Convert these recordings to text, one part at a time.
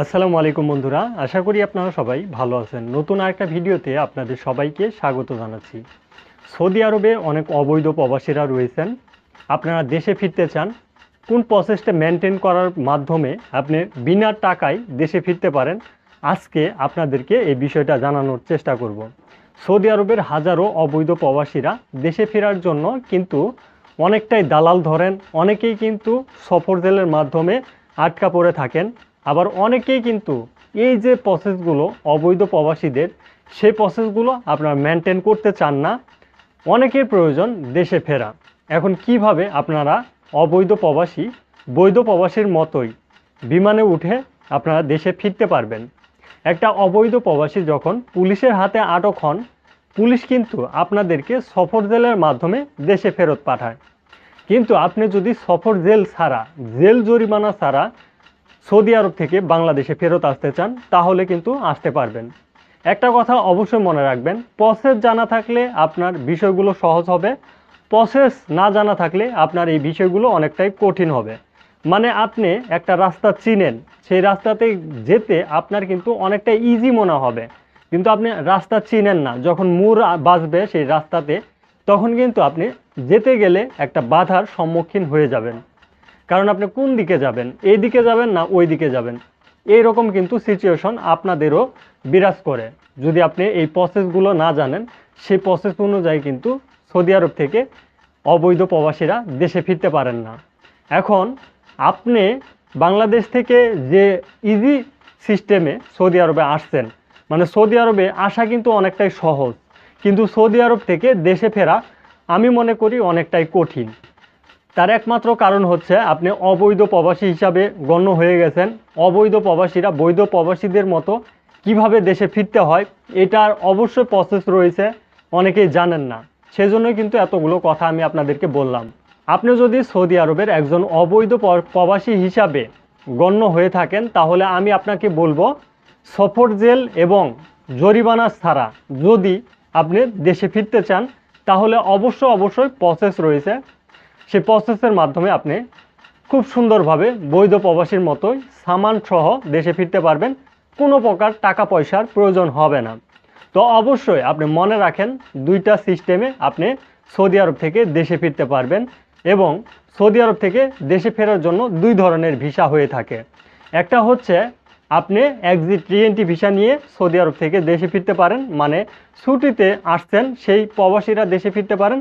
আসসালামু আলাইকুম বন্ধুরা, আশা করি আপনারা সবাই ভালো আছেন। নতুন আরেকটা ভিডিওতে আপনাদের সবাইকে স্বাগত জানাচ্ছি। সৌদি আরবে অনেক অবৈধ প্রবাসীরা রয়েছেন। আপনারা দেশে ফিরতে চান, কোন প্রসেসটা মেনটেন করার মাধ্যমে আপনি বিনা টাকায় দেশে ফিরতে পারেন, আজকে আপনাদেরকে এই বিষয়টা জানানোর চেষ্টা করব। সৌদি আরবের হাজারো অবৈধ প্রবাসীরা দেশে ফেরার জন্য কিন্তু অনেকটাই দালাল ধরেন, অনেকেই কিন্তু সফর জেলের মাধ্যমে আটকা পড়ে থাকেন। আবার অনেকেই কিন্তু এই যে প্রসেসগুলো অবৈধ প্রবাসীদের, সেই প্রসেসগুলো আপনারা মেনটেন করতে চান না। অনেকের প্রয়োজন দেশে ফেরা। এখন কীভাবে আপনারা অবৈধ প্রবাসী, বৈধ প্রবাসীর মতোই বিমানে উঠে আপনারা দেশে ফিরতে পারবেন? একটা অবৈধ প্রবাসী যখন পুলিশের হাতে আটক হন, পুলিশ কিন্তু আপনাদেরকে সফর জেলের মাধ্যমে দেশে ফেরত পাঠায়। কিন্তু আপনি যদি সফর জেল ছাড়া, জেল জরিমানা ছাড়া সৌদি আরব থেকে বাংলাদেশে ফেরত আসতে চান, তাহলে কিন্তু আসতে পারবেন। একটা কথা অবশ্যই মনে রাখবেন প্রসেস জানা থাকলে আপনার বিষয়গুলো সহজ হবে। প্রসেস না জানা থাকলে আপনার এই বিষয়গুলো অনেকটাই কঠিন হবে। মানে আপনি একটা রাস্তা চিনেন, সেই রাস্তাতে যেতে আপনার কিন্তু অনেকটা ইজি মনে হবে। কিন্তু আপনি রাস্তা চিনেন না, যখন মুর বাজবে সেই রাস্তাতে, তখন কিন্তু আপনি যেতে গেলে একটা বাধার সম্মুখীন হয়ে যাবেন। কারণ আপনি কোন দিকে যাবেন? এই দিকে যাবেন না ওই দিকে যাবেন? এই রকম কিন্তু সিচুয়েশন আপনাদেরও বিরাজ করে। যদি আপনি এই প্রসেসগুলো না জানেন, সেই প্রসেস অনুযায়ী কিন্তু সৌদি আরব থেকে অবৈধ প্রবাসীরা দেশে ফিরতে পারেন না। এখন আপনি বাংলাদেশ থেকে যে ইজি সিস্টেমে সৌদি আরবে আসছেন মানে সৌদি আরবে আসা কিন্তু অনেকটাই সহজ। কিন্তু সৌদি আরব থেকে দেশে ফেরা আমি মনে করি অনেকটাই কঠিন। তার একমাত্র কারণ হচ্ছে আপনি অবৈধ প্রবাসী হিসাবে গণ্য হয়ে গেছেন। অবৈধ প্রবাসীরা বৈধ প্রবাসীদের মতো কীভাবে দেশে ফিরতে হয়, এটার অবশ্যই প্রসেস রয়েছে। অনেকেই জানেন না। সেজন্যই কিন্তু এতগুলো কথা আমি আপনাদেরকে বললাম। আপনি যদি সৌদি আরবের একজন অবৈধ প্রবাসী হিসাবে গণ্য হয়ে থাকেন, তাহলে আমি আপনাকে বলব, সফর জেল এবং জরিমানা ছাড়া যদি আপনি দেশে ফিরতে চান, তাহলে অবশ্য অবশ্যই প্রসেস রয়েছে। সেই প্রসেসের মাধ্যমে আপনি খুব সুন্দরভাবে বৈধ প্রবাসীর মতোই সামান সহ দেশে ফিরতে পারবেন। কোনো প্রকার টাকা পয়সার প্রয়োজন হবে না। তো অবশ্যই আপনি মনে রাখেন, দুইটা সিস্টেমে আপনি সৌদি আরব থেকে দেশে ফিরতে পারবেন এবং সৌদি আরব থেকে দেশে ফেরার জন্য দুই ধরনের ভিসা হয়ে থাকে। একটা হচ্ছে আপনি এক্সিট রিএনটি ভিসা নিয়ে সৌদি আরব থেকে দেশে ফিরতে পারেন মানে ছুটিতে আসছেন সেই প্রবাসীরা দেশে ফিরতে পারেন।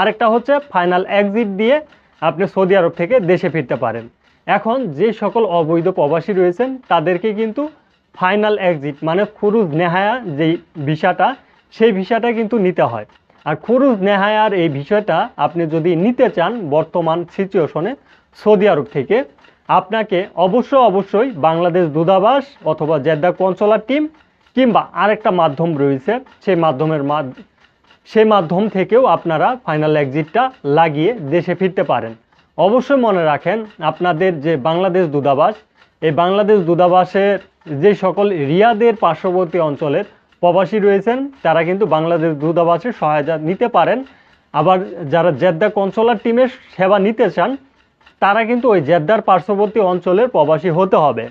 আরেকটা হচ্ছে ফাইনাল এক্সিট দিয়ে আপনি সৌদি আরব থেকে দেশে ফিরতে পারেন। এখন যে সকল অবৈধ প্রবাসী রয়েছেন, তাদেরকে কিন্তু ফাইনাল এক্সিট মানে খুরুজ নেহায়া যেই ভিসাটা, সেই ভিসাটা কিন্তু নিতে হয়। আর খুরুজ নেহায়ার এই বিষয়টা আপনি যদি নিতে চান বর্তমান সিচুয়েশনে সৌদি আরব থেকে, আপনাকে অবশ্য অবশ্যই বাংলাদেশ দূতাবাস অথবা জেদ্দা কনসোলার টিম কিংবা আরেকটা মাধ্যম রয়েছে, সেই মাধ্যমের মাধ সেই মাধ্যম থেকেও আপনারা ফাইনাল এক্সিটটা লাগিয়ে দেশে ফিরতে পারেন। অবশ্যই মনে রাখেন, আপনাদের যে বাংলাদেশ দূতাবাস, এই বাংলাদেশ দূতাবাসের যে সকল রিয়াদের পার্শ্ববর্তী অঞ্চলের প্রবাসী রয়েছেন, তারা কিন্তু বাংলাদেশ দূতাবাসের সহায়তা নিতে পারেন। আবার যারা জেদ্দা কনসোলার টিমের সেবা নিতে চান, তারা কিন্তু ওই জেদ্দার পার্শ্ববর্তী অঞ্চলের প্রবাসী হতে হবে।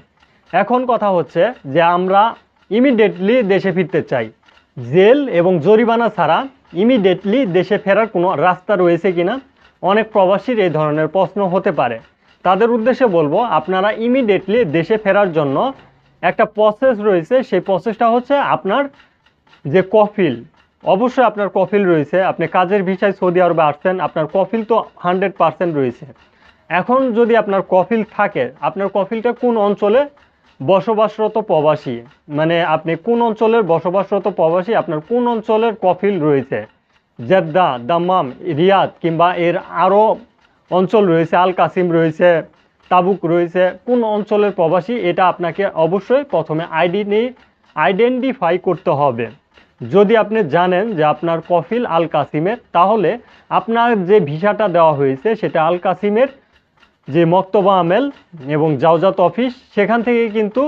এখন কথা হচ্ছে যে আমরা ইমিডিয়েটলি দেশে ফিরতে চাই। জেল এবং জরিমানা ছাড়া ইমিডিয়েটলি দেশে ফেরার কোনো রাস্তা রয়েছে কিনা? অনেক প্রবাসীর এই ধরনের প্রশ্ন হতে পারে। তাদের উদ্দেশ্যে বলব, আপনারা ইমিডিয়েটলি দেশে ফেরার জন্য একটা প্রসেস রয়েছে। সেই প্রসেসটা হচ্ছে আপনার যে কফিল, অবশ্যই আপনার কফিল রয়েছে। আপনি কাজের ভিসায় সৌদি আরবে আসছেন, আপনার কফিল তো হান্ড্রেড পার্সেন্ট রয়েছে। এখন যদি আপনার কফিল থাকে, আপনার কফিলটা কোন অঞ্চলে? বসবাসরত প্রবাসী মানে আপনি কোন অঞ্চলের বসবাসরত প্রবাসী, আপনার কোন অঞ্চলের কফিল রয়েছে? জেদ্দা, দাম্মাম, রিয়াদ, কিংবা এর আরও অঞ্চল রয়েছে, আল কাসিম রয়েছে, তাবুক রয়েছে, কোন অঞ্চলের প্রবাসী, এটা আপনাকে অবশ্যই প্রথমে আইডি নিয়ে আইডেন্টিফাই করতে হবে। যদি আপনি জানেন যে আপনার কফিল আল কাসিমের, তাহলে আপনার যে ভিসাটা দেওয়া হয়েছে, সেটা আল কাসিমের যে মক্তবা আমেল এবং জাওজাত অফিস, সেখান থেকে কিন্তু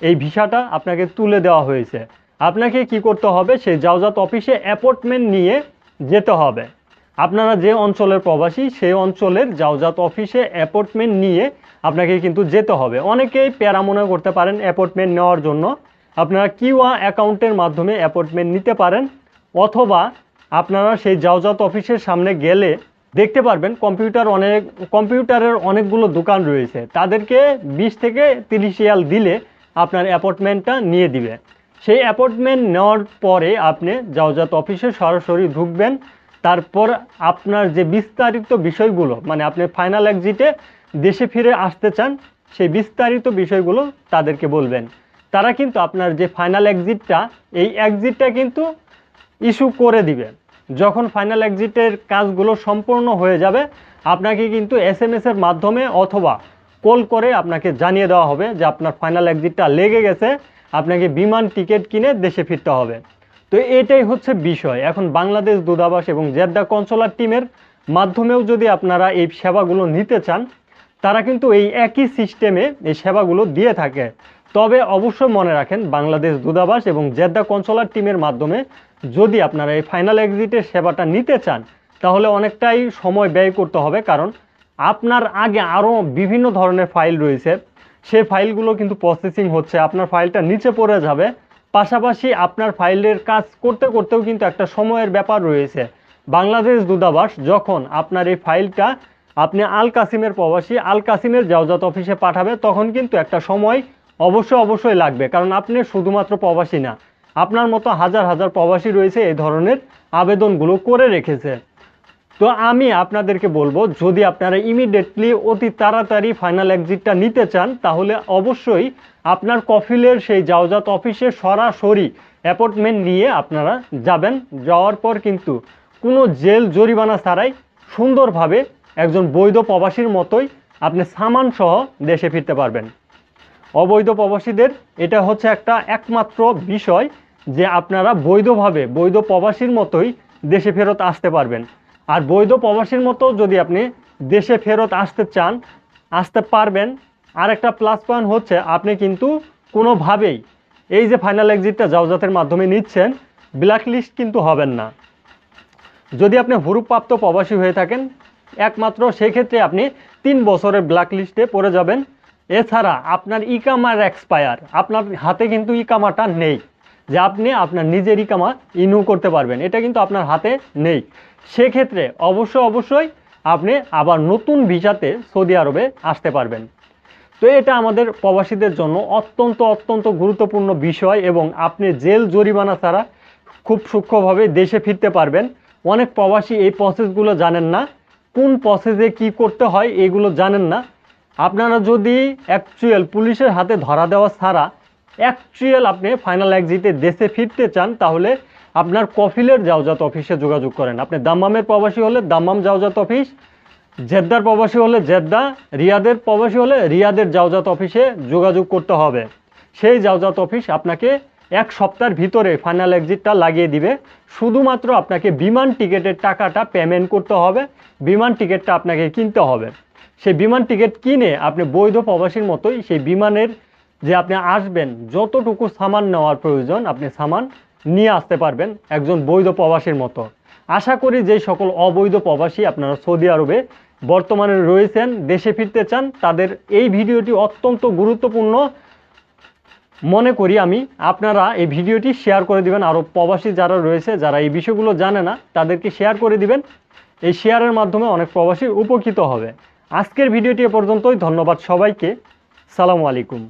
এই ভিসাটা আপনাকে তুলে দেওয়া হয়েছে। আপনাকে কি করতে হবে? সেই জাওজাত অফিসে অ্যাপয়েন্টমেন্ট নিয়ে যেতে হবে। আপনারা যে অঞ্চলের প্রবাসী, সেই অঞ্চলের যাওজাত অফিসে অ্যাপয়েন্টমেন্ট নিয়ে আপনাকে কিন্তু যেতে হবে। অনেকেই প্যারা মনে করতে পারেন অ্যাপয়েন্টমেন্ট নেওয়ার জন্য। আপনারা কিউআ অ্যাকাউন্টের মাধ্যমে অ্যাপয়েন্টমেন্ট নিতে পারেন, অথবা আপনারা সেই যাওজাত অফিসের সামনে গেলে দেখতে পারবেন কম্পিউটার অনেক কম্পিউটারের অনেকগুলো দোকান রয়েছে। তাদেরকে বিশ থেকে তিরিশ রিয়াল দিলে আপনার অ্যাপয়েন্টমেন্টটা নিয়ে দিবে। সেই অ্যাপয়েন্টমেন্ট নেওয়ার পরে আপনি যাওজাত অফিসে সরাসরি ঢুকবেন। তারপর আপনার যে বিস্তারিত বিষয়গুলো মানে আপনি ফাইনাল এক্সিটে দেশে ফিরে আসতে চান, সেই বিস্তারিত বিষয়গুলো তাদেরকে বলবেন। তারা কিন্তু আপনার যে ফাইনাল এক্সিটটা এই এক্সিটটা কিন্তু ইস্যু করে দিবে। যখন ফাইনাল এক্সিটের কাজগুলো সম্পূর্ণ হয়ে যাবে, আপনাকে কিন্তু এস এম এর মাধ্যমে অথবা কল করে আপনাকে জানিয়ে দেওয়া হবে যে আপনার ফাইনাল এক্সিটটা লেগে গেছে, আপনাকে বিমান টিকিট কিনে দেশে ফিরতে হবে। তো এটাই হচ্ছে বিষয়। এখন বাংলাদেশ দূতাবাস এবং জেদ্দা কনসোলার টিমের মাধ্যমেও যদি আপনারা এই সেবাগুলো নিতে চান, তারা কিন্তু এই একই সিস্টেমে এই সেবাগুলো দিয়ে থাকে। তবে অবশ্যই মনে রাখেন বাংলাদেশ দূতাবাস এবং জেদ্দা কনসোলার টিমের মাধ্যমে যদি আপনারা এই ফাইনাল এক্সিটের সেবাটা নিতে চান, তাহলে অনেকটাই সময় ব্যয় করতে হবে। কারণ আপনার আগে আরও বিভিন্ন ধরনের ফাইল রয়েছে। সেই ফাইলগুলো কিন্তু প্রসেসিং হচ্ছে। আপনার ফাইলটা নিচে পড়ে যাবে। পাশাপাশি আপনার ফাইলের কাজ করতে করতেও কিন্তু একটা সময়ের ব্যাপার রয়েছে। বাংলাদেশ দূতাবাস যখন আপনার এই ফাইলটা আপনি আল কাসিমের প্রবাসী, আল কাসিমের জাওজাত অফিসে পাঠাবে, তখন কিন্তু একটা সময় অবশ্যই অবশ্যই লাগবে। কারণ আপনি শুধুমাত্র প্রবাসী না, আপনার মতো হাজার হাজার প্রবাসী রয়েছে এই ধরনের আবেদনগুলো করে রেখেছে। তো আমি আপনাদেরকে বলব, যদি আপনারা ইমিডিয়েটলি অতি তাড়াতাড়ি ফাইনাল এক্সিটটা নিতে চান, তাহলে অবশ্যই আপনার কফিলের সেই জাওজাত অফিসে সরাসরি অ্যাপয়েন্টমেন্ট নিয়ে আপনারা যাবেন। যাওয়ার পর কিন্তু কোনো জেল, জরিমানা ছাড়াই সুন্দরভাবে একজন বৈধ প্রবাসীর মতোই আপনি সামান সহ দেশে ফিরতে পারবেন। অবৈধ প্রবাসীদের, এটা হচ্ছে একটা একমাত্র বিষয় যে আপনারা বৈধভাবে, বৈধ প্রবাসীর মতোই দেশে ফেরত আসতে পারবেন। আর বৈধ প্রবাসীর মতো যদি আপনি দেশে ফেরত আসতে চান, আসতে পারবেন। আর একটা প্লাস পয়েন্ট হচ্ছে, আপনি কিন্তু কোনোভাবেই এই যে ফাইনাল এক্সিটটা জাওজাতের মাধ্যমে নিচ্ছেন ব্ল্যাক লিস্ট কিন্তু হবেন না। যদি আপনি হুরুপ্রাপ্ত প্রবাসী হয়ে থাকেন, একমাত্র সেক্ষেত্রে আপনি তিন বছরের ব্ল্যাক লিস্টে পড়ে যাবেন। এছাড়া আপনার ইকামার এক্সপায়ার আপনার হাতে কিন্তু ইকামাটা নেই। যে আপনি আপনার নিজের ইকামা ইনু করতে পারবেন, এটা কিন্তু আপনার হাতে নেই। সেক্ষেত্রে অবশ্য অবশ্যই আপনি আবার নতুন ভিসাতে সৌদি আরবে আসতে পারবেন। তো এটা আমাদের প্রবাসীদের জন্য অত্যন্ত অত্যন্ত গুরুত্বপূর্ণ বিষয় এবং আপনি জেল জরিমানা ছাড়া খুব সূক্ষ্মভাবে দেশে ফিরতে পারবেন। অনেক প্রবাসী এই প্রসেসগুলো জানেন না। কোন প্রসেসে কি করতে হয় এগুলো জানেন না। আপনারা যদি অ্যাকচুয়াল পুলিশের হাতে ধরা দেওয়া ছাড়া অ্যাকচুয়াল আপনি ফাইনাল এক্সিটে দেশে ফিরতে চান, তাহলে আপনার কফিলের জাওজাত অফিসে যোগাযোগ করেন। আপনি দাম্মামের প্রবাসী হলে দাম্মাম যাওজাত অফিস, জেদ্দার প্রবাসী হলে জেদ্দা, রিয়াদের প্রবাসী হলে রিয়াদের জাওজাত অফিসে যোগাযোগ করতে হবে। সেই জাওজাত অফিস আপনাকে এক সপ্তাহের ভিতরে ফাইনাল এক্সিটটা লাগিয়ে দিবে। শুধুমাত্র আপনাকে বিমান টিকিটের টাকাটা পেমেন্ট করতে হবে, বিমান টিকিটটা আপনাকে কিনতে হবে। সেই বিমান টিকিট কিনে আপনি বৈধ প্রবাসীর মতোই সেই বিমানের যে আপনি আসবেন, যতটুকু সামান নেওয়ার প্রয়োজন আপনি সামান নিয়ে আসতে পারবেন একজন বৈধ প্রবাসীর মতো। আশা করি যে সকল অবৈধ প্রবাসী আপনারা সৌদি আরবে বর্তমানে রয়েছেন, দেশে ফিরতে চান, তাদের এই ভিডিওটি অত্যন্ত গুরুত্বপূর্ণ। মনে করি আমি আপনারা এই ভিডিওটি শেয়ার করে দিবেন। আরও প্রবাসী যারা রয়েছে, যারা এই বিষয়গুলো জানে না, তাদেরকে শেয়ার করে দিবেন। এই শেয়ারের মাধ্যমে অনেক প্রবাসী উপকৃত হবে। আজকের ভিডিওটি এ পর্যন্তই। ধন্যবাদ সবাইকে। সালামু আলাইকুম।